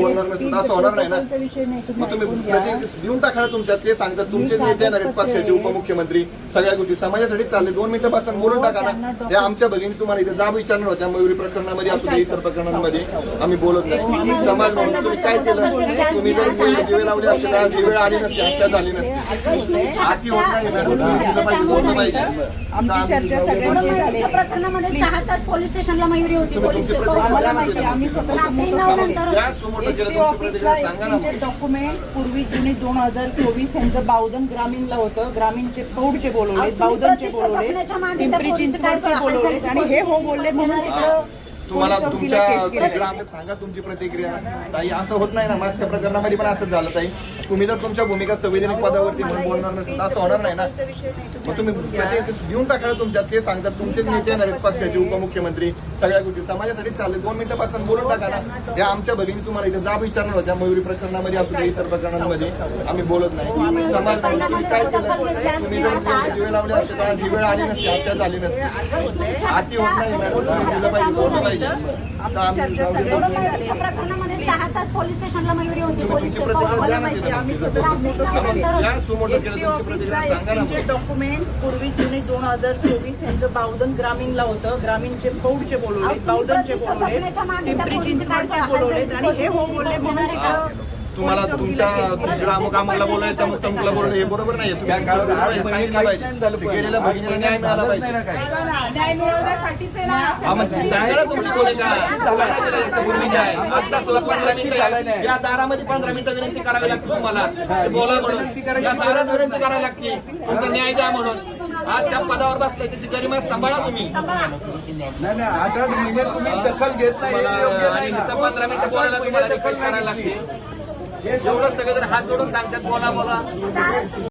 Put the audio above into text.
बोलणार असं होणार नाही ना? मग तुम्ही. प्रति देऊन टाका ना तुमच्या ते सांगतात तुमचे नेते येणार आहेत पक्षाचे उपमुख्यमंत्री सगळ्या गोष्टी. समाजासाठी चालले दोन मिनिटं बोलून टाका ना. ते आमच्या भगिनी तुम्हाला इथे जाब विचारणार होत्या मयुरी प्रकरणामध्ये असू दे इतर प्रकरणांमध्ये. आम्ही बोलत नाही. समाज म्हणून तुम्ही काय केलं? तुम्ही जर दिवे लावले असते आज ही वेळ आली नसती हत्या झाली नसती. आती होत नाही ना पाहिजे. प्रकरणामध्ये सहा तास पोलीस स्टेशनला मयुरी होती. पोलीस आम्ही स्वतः रात्री नऊ नंतर एसपी ऑफिसला एसपीचे डॉक्युमेंट पूर्वी जुने दोन हजार चोवीस यांचं बावधन ग्रामीणला होतं. ग्रामीणचे पौडचे बोलवले बावधनचे बोलवले पिंपरी चिंचवडचे बोलवले ती आणि हे हो बोलले म्हणून तिकडं तुम्हाला तुमच्या सांगा तुमची प्रतिक्रिया. ताई असं होत नाही ना मागच्या प्रकरणामध्ये पण असंच झालं ताई. तुम्ही जर तुमच्या भूमिका संवैधानिक पदावरती म्हणून बोलणार नसेल असं होणार नाही ना? मग तुम्ही प्रतिक्रिया देऊन टाका ना तुमच्या ते सांगतात तुमचे नेते येणार आहेत पक्षाचे उपमुख्यमंत्री सगळ्या गोष्टी. समाजासाठी चालले दोन मिनिटं बसून बोलून टाका ना. या आमच्या भगिनी तुम्हाला इथे जाब विचारणार होत्या मयुरी प्रकरणामध्ये असू दे इतर प्रकरणांमध्ये. आम्ही बोलत नाही. समाज काय केलं? तुम्ही जर दिवे लावले असते तर आज ही वेळ आली नसती हत्या झाली नसती. आती होत नाही तुम्ही दिलं पाहिजे बोललं पाहिजे. तास पोलीस स्टेशनला मयुरी होती. पोलीस ऑफिसला डॉक्युमेंट पूर्वी जुने दोन हजार चोवीस यांचं बावधन ग्रामीणला होतं. ग्रामीणचे पौडचे बोलवले बावधनचे बोलवले पिंपरी चिंचवडचे बोलवले आणि हे हो बोलले म्हणून तुम्हाला तुमच्या केस ग्राम कामाला बोलवलं तमुक तमुकला बोलवलं हे बरोबर नाही तुम्ही सांगितलं पाहिजे. गेलेल्या भगिनीला न्याय मिळाला पाहिजे. हा, सांगा तुमची पूर्वी न्याय. आता सुद्धा पंधरा मिनिटं या- दारामध्ये पंधरा मिनिटं विनंती करावी लागते तुम्हाला. ते बोला म्हणून. या दारात विनंती करावी लागते. तुमचा न्याय द्या म्हणून. आज त्या पदावर बसलाय त्याची गरिमा सांभाळा तुम्ही. नाही नाही अठरा महिने तुम्ही दखल घेत नाही पंधरा मिनिटं बोलायला तुम्हाला रिक्वेस्ट करायला लागते. एवढं सगळे जण हात जोडून सांगतात बोला बोला.